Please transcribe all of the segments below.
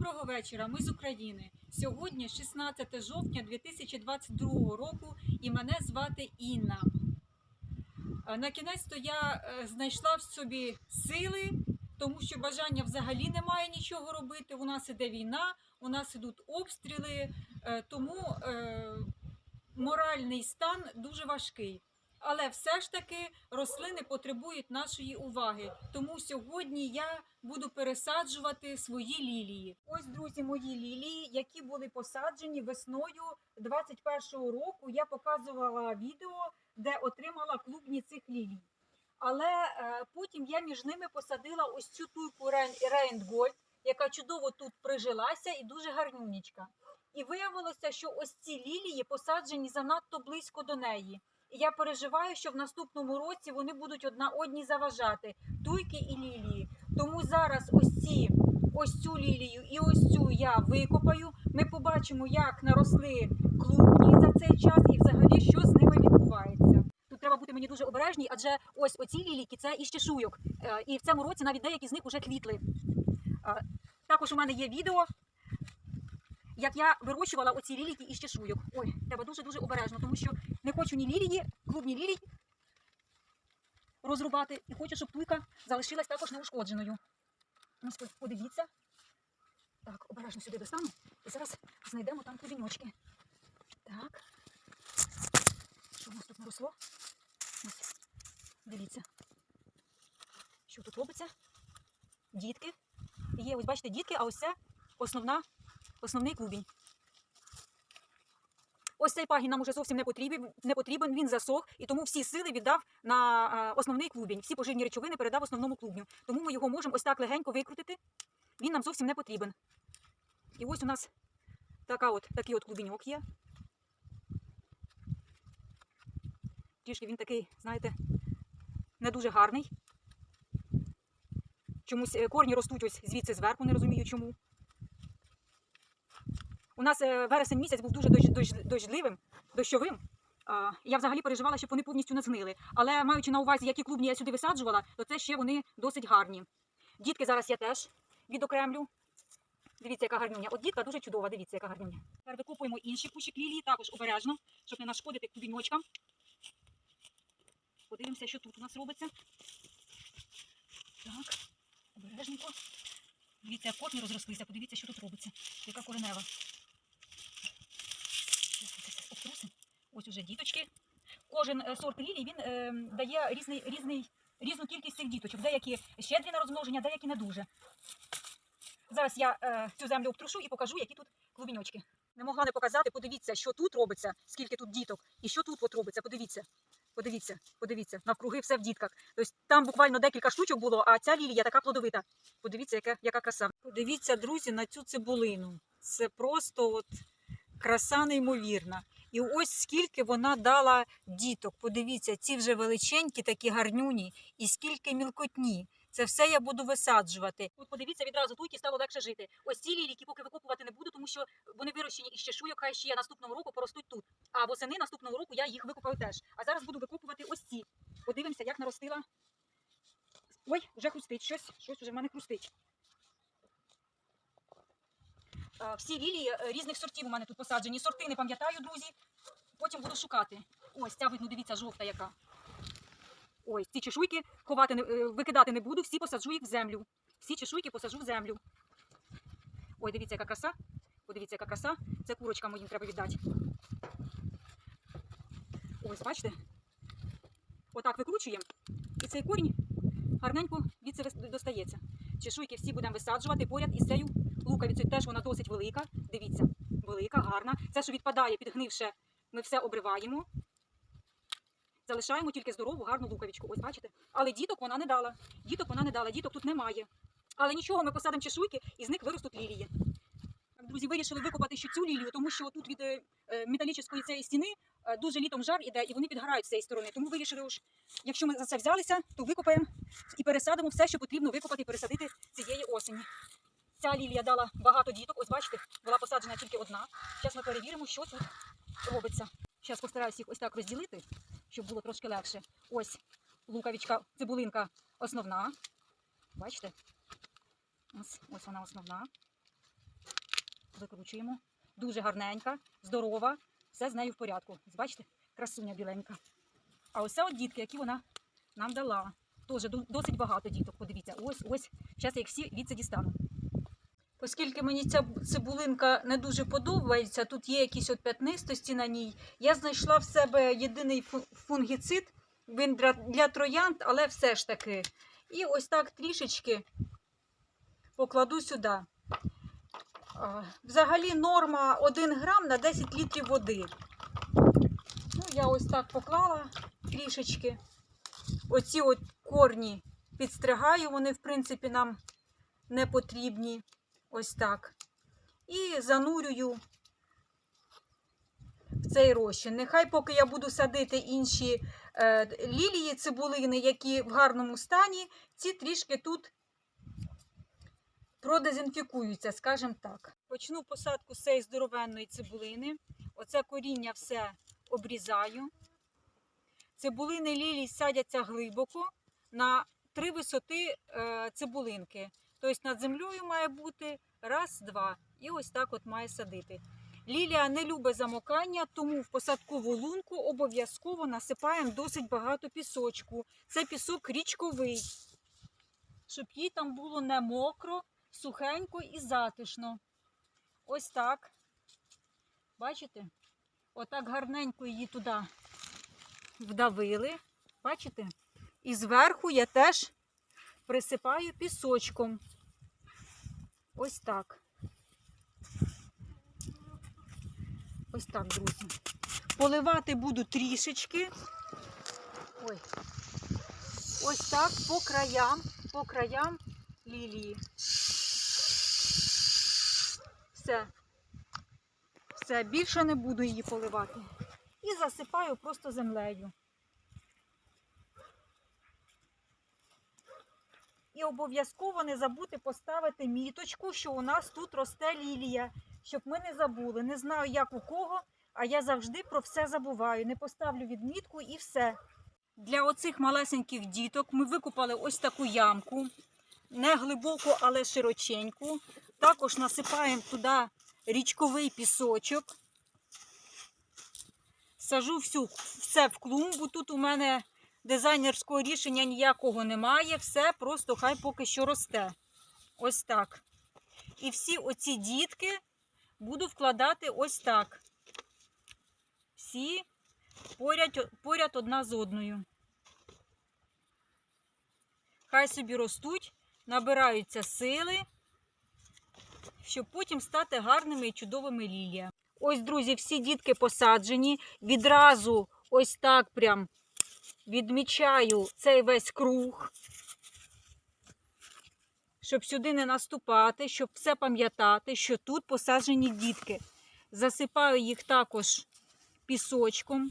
Доброго вечора, ми з України. Сьогодні 16 жовтня 2022 року і мене звати Інна. Е, На кінець то я е, знайшла в собі сили, тому що бажання взагалі немає нічого робити. У нас іде війна, у нас ідуть обстріли, е, тому моральний стан дуже важкий. Але все ж таки рослини потребують нашої уваги. Тому сьогодні я буду пересаджувати свої лілії. Ось, друзі, мої лілії, які були посаджені весною 21-го року. Я показувала відео, де отримала клубні цих лілій. Але е, потім я між ними посадила ось цю туйку Рейндгольд, яка чудово тут прижилася і дуже гарнюнічка. І виявилося, що ось ці лілії посаджені занадто близько до неї. Я переживаю, що в наступному році вони будуть одна одній заважати туйки і лілії. Тому зараз ось ці, ось цю лілію і ось цю я викопаю. Ми побачимо, як наросли клубні за цей час і взагалі що з ними відбувається. Тут треба бути мені дуже обережній, адже ось оці лілійки це із чешуйок. Е, І в цьому році навіть деякі з них вже квітли. Е, Також у мене є відео, як я вирощувала оці лілійки із чешуйок. Ой, треба дуже-дуже обережно, тому що не хочу ні лілії, клубні лілії розрубати, і хочу, щоб туйка залишилась також неушкодженою. Ось подивіться. Так, обережно сюди достану. І зараз знайдемо там клубіньочки. Так. Що в нас тут наросло? Ось. Дивіться. Що тут робиться? Дітки. Є, ось бачите, дітки, а ось це основна, основний клубінь. Ось цей пагін нам уже зовсім не потрібен, не потрібен, він засох, і тому всі сили віддав на е, основний клубінь. Всі поживні речовини передав основному клубню. Тому ми його можемо ось так легенько викрутити. Він нам зовсім не потрібен. І ось у нас така от, такий от клубіньок є. Трішки він такий, знаєте, не дуже гарний. Чомусь е, корні ростуть ось звідси зверху, не розумію чому. У нас е, вересень місяць був дуже дощ, дощ, дощливим, дощовим. Я взагалі переживала, щоб вони повністю не згнили. Але маючи на увазі, які клубні я сюди висаджувала, то це ще вони досить гарні. Дітки зараз я теж відокремлю. Дивіться, яка гарнюня. От дітка дуже чудова, дивіться, яка гарнюня. Тепер викопуємо інші кущик лілії, також обережно, щоб не нашкодити клубіночкам. Подивимося, що тут у нас робиться. Так, обережненько. Дивіться, як корні розрослися, подивіться, що тут робиться. Яка коренева. Ось уже діточки. Кожен е, сорт лілій він е, дає різний, різний, різну кількість цих діточок. Деякі щедрі на розмноження, деякі не дуже. Зараз я е, цю землю обтрушу і покажу, які тут клубіньочки. Не могла не показати, подивіться, що тут робиться, скільки тут діток, і що тут от робиться. Подивіться. Подивіться, подивіться, навкруги все в дітках. Тобто там буквально декілька штучок було, а ця лілія така плодовита. Подивіться, яка, яка краса. Подивіться, друзі, на цю цибулину. Це просто от краса неймовірна. І ось скільки вона дала діток. Подивіться, ці вже величенькі, такі гарнюні, і скільки мілкотні. Це все я буду висаджувати. От подивіться, відразу туйки стало легше жити. Ось ці ліліки поки викопувати не буду, тому що вони вирощені із чешуйок, хай ще наступного року поростуть тут. А восени наступного року я їх викопаю теж. А зараз буду викопувати ось ці. Подивимося, як наростила. Ой, вже хрустить щось, щось вже в мене хрустить. Е, Всі лілії е, різних сортів у мене тут посаджені. Сорти не пам'ятаю, друзі. Потім буду шукати. Ось ця видно, дивіться, жовта яка. Ось ці чешуйки ховати е, викидати не буду, всі посаджу їх в землю. Всі чешуйки посаджу в землю. Ой, дивіться, яка краса. Подивіться, яка краса. Це курочкам моїм треба віддати. Ось, бачите? Отак викручуємо. І цей корінь гарненько звідси вис- достається. Чешуйки всі будемо висаджувати поряд із цією луковицею. Теж вона досить велика. Дивіться, велика, гарна. Це, що відпадає, підгнивше, ми все обриваємо. Залишаємо тільки здорову, гарну луковичку. Ось бачите? Але діток вона не дала. Діток вона не дала, діток тут немає. Але нічого, ми посадимо чешуйки і з них виростуть лілії. Друзі, вирішили викопати ще цю лілію, тому що тут від е, е, металічної цієї стіни е, дуже літом жар іде, і вони підгорають з цієї сторони. Тому вирішили, уж, якщо ми за це взялися, то викопаємо і пересадимо все, що потрібно викопати і пересадити цієї осені. Ця лілія дала багато діток. Ось бачите, була посаджена тільки одна. Зараз ми перевіримо, що тут робиться. Зараз постараюся їх ось так розділити, щоб було трошки легше. Ось лукавичка, цибулинка основна. Бачите? Ось, ось вона основна. викручуємо. Дуже гарненька, здорова, все з нею в порядку. Бачите, красуня біленька. А ось це от дітки, які вона нам дала. Теж досить багато діток. Подивіться, ось, ось. Зараз я їх всі від дістану. Оскільки мені ця цибулинка не дуже подобається, тут є якісь от п'ятнистості на ній. Я знайшла в себе єдиний фу- фунгіцид, він для, для троянд, але все ж таки. І ось так трішечки покладу сюди. Взагалі норма 1 грам на 10 літрів води. Ну, я ось так поклала трішечки. Оці от корні підстригаю, вони, в принципі, нам не потрібні. Ось так. І занурюю в цей розчин. Нехай поки я буду садити інші е, лілії, цибулини, які в гарному стані, ці трішки тут продезінфікуються, скажімо так. Почну посадку з цієї здоровенної цибулини. Оце коріння все обрізаю. Цибулини лілій садяться глибоко на три висоти е, цибулинки. Тобто над землею має бути раз, два. І ось так от має садити. Лілія не любить замокання, тому в посадкову лунку обов'язково насипаємо досить багато пісочку. Це пісок річковий, щоб їй там було не мокро, сухенько і затишно. Ось так. Бачите? Отак гарненько її туди вдавили. Бачите? І зверху я теж присипаю пісочком. Ось так. Ось так, друзі. Поливати буду трішечки. Ой. Ось так по краям, по краям лілії. Все. Все, більше не буду її поливати. І засипаю просто землею. І обов'язково не забути поставити міточку, що у нас тут росте лілія, щоб ми не забули. Не знаю, як у кого, а я завжди про все забуваю. Не поставлю відмітку і все. Для оцих малесеньких діток ми викупали ось таку ямку, не глибоку, але широченьку. Також насипаємо туди річковий пісочок. Сажу всю, все в клумбу. Тут у мене дизайнерського рішення ніякого немає. Все просто хай поки що росте. Ось так. І всі оці дітки буду вкладати ось так. Всі поряд, поряд одна з одною. Хай собі ростуть, набираються сили, щоб потім стати гарними і чудовими ліліями. Ось, друзі, всі дітки посаджені. Відразу ось так прям відмічаю цей весь круг, щоб сюди не наступати, щоб все пам'ятати, що тут посаджені дітки. Засипаю їх також пісочком.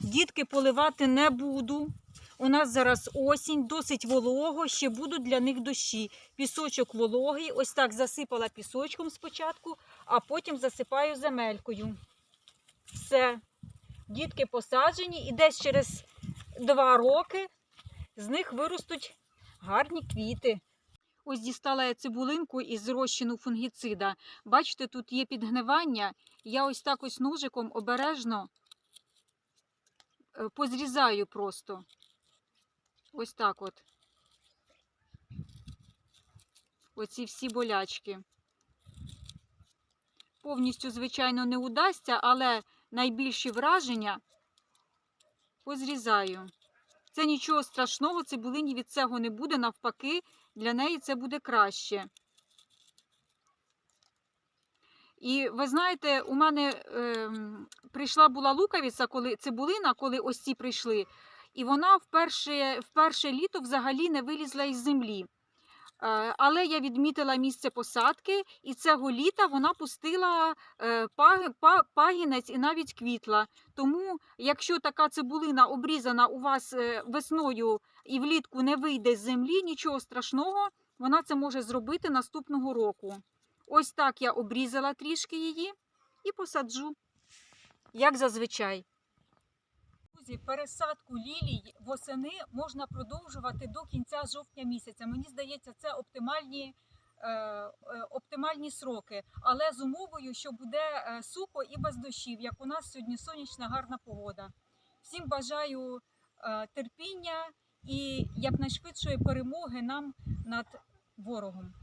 Дітки поливати не буду. У нас зараз осінь, досить волого, ще будуть для них дощі. Пісочок вологий, ось так засипала пісочком спочатку, а потім засипаю земелькою. Все. Дітки посаджені і десь через два роки з них виростуть гарні квіти. Ось дістала я цибулинку із розчину фунгіцида. Бачите, тут є підгнивання. Я ось так ось ножиком обережно е, позрізаю просто. Ось так от. Оці всі болячки. Повністю, звичайно, не удасться, але найбільші враження позрізаю. Це нічого страшного, цибулині від цього не буде, навпаки, для неї це буде краще. І ви знаєте, у мене е, прийшла була лукавіця, коли цибулина, коли ось ці прийшли, і вона вперше, вперше літо взагалі не вилізла із землі. Е, Але я відмітила місце посадки, і цього літа вона пустила е, паг- па- пагінець і навіть квітла. Тому, якщо така цибулина обрізана у вас е, весною і влітку не вийде з землі, нічого страшного, вона це може зробити наступного року. Ось так я обрізала трішки її і посаджу, як зазвичай. Друзі, пересадку лілій восени можна продовжувати до кінця жовтня місяця. Мені здається, це оптимальні е, е, оптимальні сроки, але з умовою, що буде е, сухо і без дощів, як у нас сьогодні сонячна гарна погода. Всім бажаю терпіння і якнайшвидшої перемоги нам над ворогом.